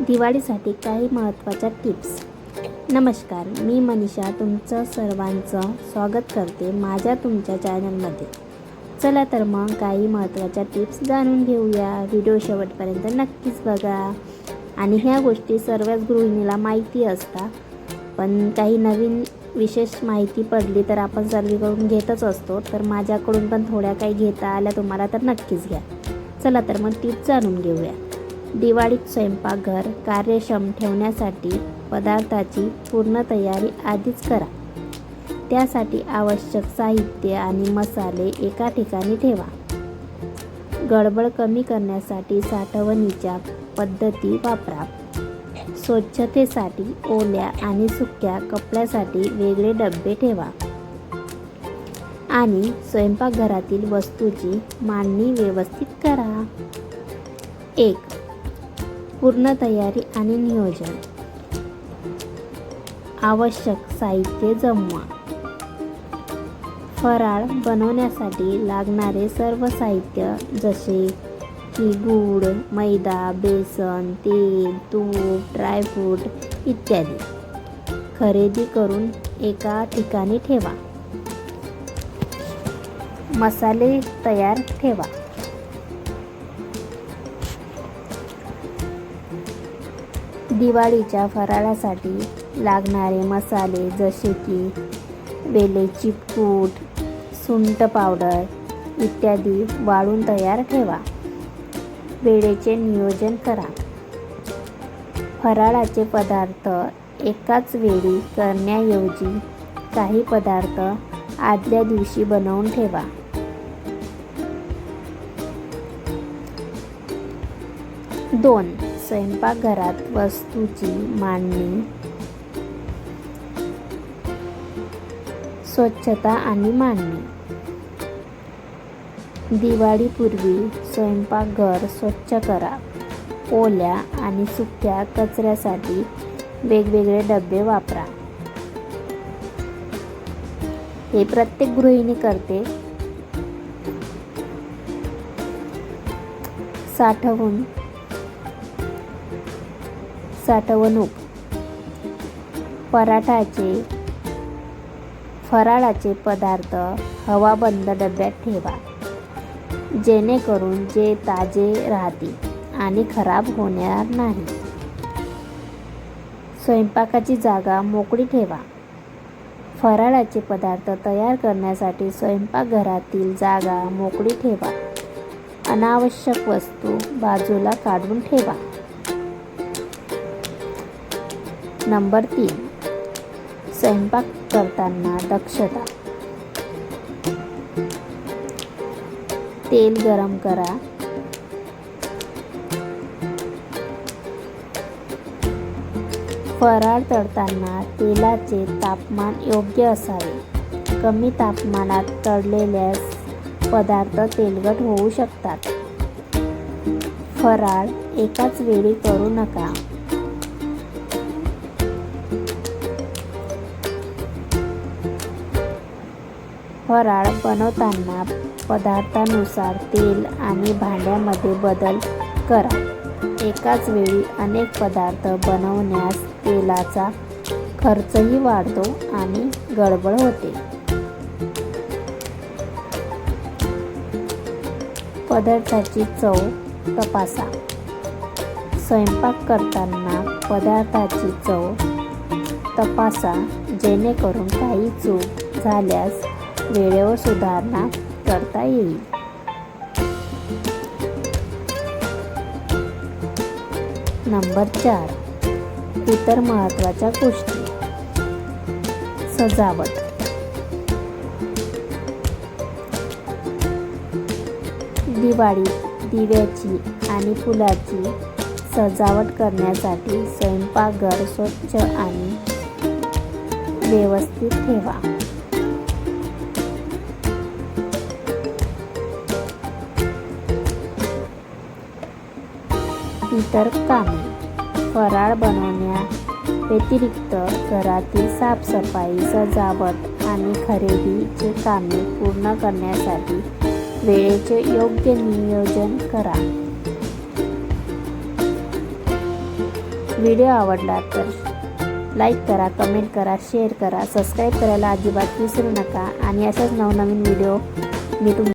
दिवाळीसाठी काही महत्त्वाच्या टिप्स. नमस्कार मी मनीषा तुमचं सर्वांचं स्वागत करते माझ्या तुमच्या चॅनलमध्ये. चला तर मग काही महत्त्वाच्या टिप्स जाणून घेऊया. व्हिडिओ शेवटपर्यंत नक्कीच बघा. आणि ह्या गोष्टी सर्वच गृहिणीला माहिती असतात. पण काही नवीन विशेष माहिती पडली तर आपण सर्वीकडून घेतच असतो. तर माझ्याकडून पण थोड्या काही घेता आल्या तुम्हाला तर नक्कीच घ्या. चला तर मग टिप्स जाणून घेऊया. दिवाळीत स्वयंपाकघर कार्यक्षम ठेवण्यासाठी पदार्थाची पूर्ण तयारी आधीच करा. त्यासाठी आवश्यक साहित्य आणि मसाले एका ठिकाणी ठेवा. गडबड कमी करण्यासाठी साठवणीच्या पद्धती वापरा. स्वच्छतेसाठी ओल्या आणि सुक्या कपड्यासाठी वेगळे डबे ठेवा. आणि स्वयंपाकघरातील वस्तूची मांडणी व्यवस्थित करा. एक पूर्ण तयारी आणि नियोजन. आवश्यक साहित्य जमवा. फराळ बनवण्यासाठी लागणारे सर्व साहित्य जसे की गूळ मैदा बेसन तेल तूप ड्रायफ्रूट इत्यादी खरेदी करून एका ठिकाणी ठेवा. मसाले तयार ठेवा. दिवाळीच्या फराळासाठी लागणारे मसाले जसे की वेलेची कूट सुंट पावडर इत्यादी वाळून तयार ठेवा. वेळेचे नियोजन करा. फराळाचे पदार्थ एकाच वेळी करण्याऐवजी काही पदार्थ आदल्या दिवशी बनवून ठेवा. दोन स्वयंपाकघरात वस्तूची मांडणी स्वच्छता आणि मांडणी. दिवाळीपूर्वी स्वयंपाकघर स्वच्छ करा. ओल्या आणि सुक्या कचऱ्यासाठी वेगवेगळे डबे वापरा. हे प्रत्येक गृहिणी करते. साठवून साठवणूक. पराठाचे फराळाचे पदार्थ हवाबंद डब्यात ठेवा. जेणेकरून जे ताजे राहतील आणि खराब होणार नाही. स्वयंपाकाची जागा मोकळी ठेवा. फराळाचे पदार्थ तयार करण्यासाठी स्वयंपाकघरातील जागा मोकळी ठेवा. अनावश्यक वस्तू बाजूला काढून ठेवा. नंबर तीन. स्वयंपाक करताना दक्षता. तेल गरम करा. फराळ तळताना तेलाचे तापमान योग्य असावे. कमी तापमानात तळलेल्या पदार्थ तेलकट होऊ शकतात. फराळ एकाच वेळी करू नका. फराळ बनवताना पदार्थानुसार तेल आणि भांड्यामध्ये बदल करा. एकाच वेळी अनेक पदार्थ बनवण्यास तेलाचा खर्चही वाढतो आणि गडबड होते. पदार्थाची चव तपासा. स्वयंपाक करताना पदार्थाची चव तपासा जेणेकरून काही चूक झाल्यास वेळेवर सुधारणा करता येईल. नंबर चार. इतर महत्त्वाच्या गोष्टी. सजावट. दिवाळी दिव्याची आणि फुलाची सजावट करण्यासाठी स्वयंपाकघर स्वच्छ आणि व्यवस्थित ठेवा. इतर कामे. फराळ बनवण्या व्यतिरिक्त घरातील साफसफाई सजावट आणि खरेदीचे कामे पूर्ण करण्यासाठी वेळेचे योग्य नियोजन करा. व्हिडिओ आवडला तर लाईक करा कमेंट करा शेअर करा सबस्क्राईब करायला अजिबात विसरू नका आणि अशाच नवनवीन व्हिडिओ मी तुम